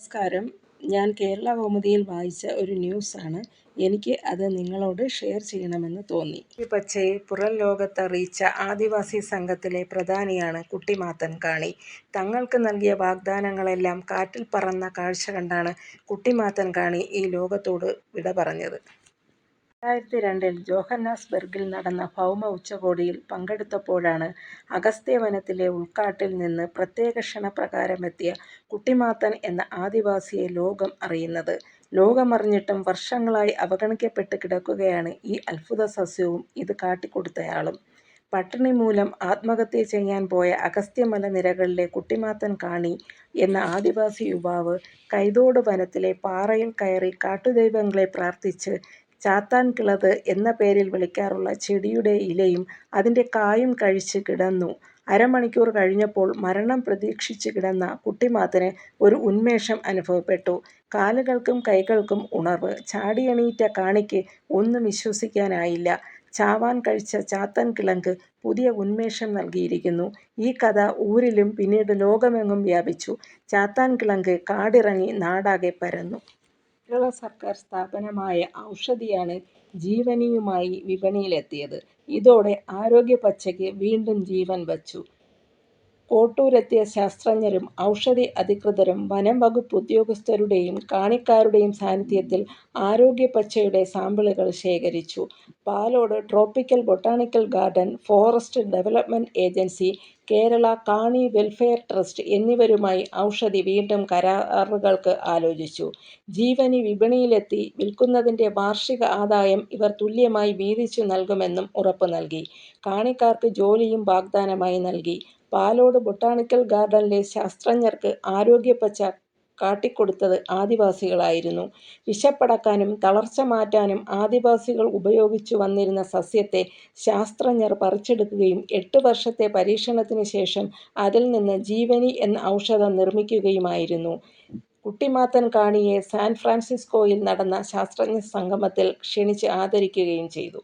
നമസ്കാരം. ഞാൻ കേരള കൗമുദിയിൽ വായിച്ച ഒരു ന്യൂസാണ്. എനിക്ക് അത് നിങ്ങളോട് ഷെയർ ചെയ്യണമെന്ന് തോന്നി. ഈ പച്ചയെ പുറം ലോകത്തറിയിച്ച ആദിവാസി സംഘത്തിലെ പ്രധാനിയാണ് കുട്ടിമാത്തൻ കാണി. തങ്ങൾക്ക് നൽകിയ വാഗ്ദാനങ്ങളെല്ലാം കാറ്റിൽ പറന്ന കാഴ്ച കണ്ടാണ് കുട്ടിമാത്തൻ കാണി ഈ ലോകത്തോട് വിട പറഞ്ഞത്. രണ്ടായിരത്തി രണ്ടിൽ ജോഹന്നാസ്ബർഗിൽ നടന്ന ഭൗമ ഉച്ചകോടിയിൽ പങ്കെടുത്തപ്പോഴാണ് അഗസ്ത്യവനത്തിലെ ഉൾക്കാട്ടിൽ നിന്ന് പ്രത്യേക ക്ഷണപ്രകാരമെത്തിയ കുട്ടിമാത്തൻ എന്ന ആദിവാസിയെ ലോകം അറിയുന്നത്. ലോകമറിഞ്ഞിട്ടും വർഷങ്ങളായി അവഗണിക്കപ്പെട്ട് കിടക്കുകയാണ് ഈ അത്ഭുത സസ്യവും ഇത് കാട്ടിക്കൊടുത്തയാളും. പട്ടിണി മൂലം ആത്മഹത്യ ചെയ്യാൻ പോയ അഗസ്ത്യമല നിരകളിലെ കുട്ടിമാത്തൻ കാണി എന്ന ആദിവാസി യുവാവ് കൈതോട് വനത്തിലെ പാറയിൽ കയറി കാട്ടുദൈവങ്ങളെ പ്രാർത്ഥിച്ച് ചാത്താൻകിളത് എന്ന പേരിൽ വിളിക്കാറുള്ള ചെടിയുടെ ഇലയും അതിന്റെ കായും കഴിച്ച് കിടന്നു. അരമണിക്കൂർ കഴിഞ്ഞപ്പോൾ മരണം പ്രതീക്ഷിച്ച് കിടന്ന കുട്ടിമാത്തന് ഒരു ഉന്മേഷം അനുഭവപ്പെട്ടു. കാലുകൾക്കും കൈകൾക്കും ഉണർവ്. ചാടിയെണീറ്റ കാണിക്ക് ഒന്നും വിശ്വസിക്കാനായില്ല. ചാവാൻ കഴിച്ച ചാത്തൻ കിളങ്ക് പുതിയ ഉന്മേഷം നൽകിയിരിക്കുന്നു. ഈ കഥ ഊരിലും പിന്നീട് ലോകമെങ്ങും വ്യാപിച്ചു. ചാത്താൻ കിളങ്ക് കാടിറങ്ങി നാടാകെ പരന്നു. കേരള സർക്കാർ സ്ഥാപനമായ ഔഷധിയാണ് ജീവനിയുമായി വിപണിയിലെത്തിയത്. ഇതോടെ ആരോഗ്യ പച്ചയ്ക്ക് വീണ്ടും ജീവൻ വച്ചു. കോട്ടൂരെത്തിയ ശാസ്ത്രജ്ഞരും ഔഷധി അധികൃതരും വനം വകുപ്പ് ഉദ്യോഗസ്ഥരുടെയും കാണിക്കാരുടെയും സാന്നിധ്യത്തിൽ ആരോഗ്യ പച്ചയുടെ സാമ്പിളുകൾ ശേഖരിച്ചു. Palode tropical botanical garden, forest development agency, Kerala Kani welfare trust എന്നിവരുമായി ഔഷധി വീണ്ടും കരാറുകൾക്ക് ആലോചിച്ചു. ജീവനി വിപണിയിലെത്തി വിൽക്കുന്നതിന്റെ വാർഷിക ആദായം ഇവർ തുല്യമായി വീതിച്ചു നൽകുമെന്നും ഉറപ്പു നൽകി. കാണിക്കാർക്ക് ജോലിയും വാഗ്ദാനമായി നൽകി. പാലോട് ബൊട്ടാണിക്കൽ ഗാർഡനിലെ ശാസ്ത്രജ്ഞർക്ക് ആരോഗ്യപച്ച കാട്ടിക്കൊടുത്തത് ആദിവാസികളായിരുന്നു. വിശപ്പടക്കാനും തളർച്ച മാറ്റാനും ആദിവാസികൾ ഉപയോഗിച്ചു വന്നിരുന്ന സസ്യത്തെ ശാസ്ത്രജ്ഞർ പറിച്ചെടുക്കുകയും എട്ട് വർഷത്തെ പരീക്ഷണത്തിന് ശേഷം അതിൽ നിന്ന് ജീവനി എന്ന ഔഷധം നിർമ്മിക്കുകയുമായിരുന്നു. കുട്ടിമാത്തൻ കാണിയെ സാൻ ഫ്രാൻസിസ്കോയിൽ നടന്ന ശാസ്ത്രജ്ഞ സംഗമത്തിൽ ക്ഷണിച്ച് ആദരിക്കുകയും ചെയ്തു.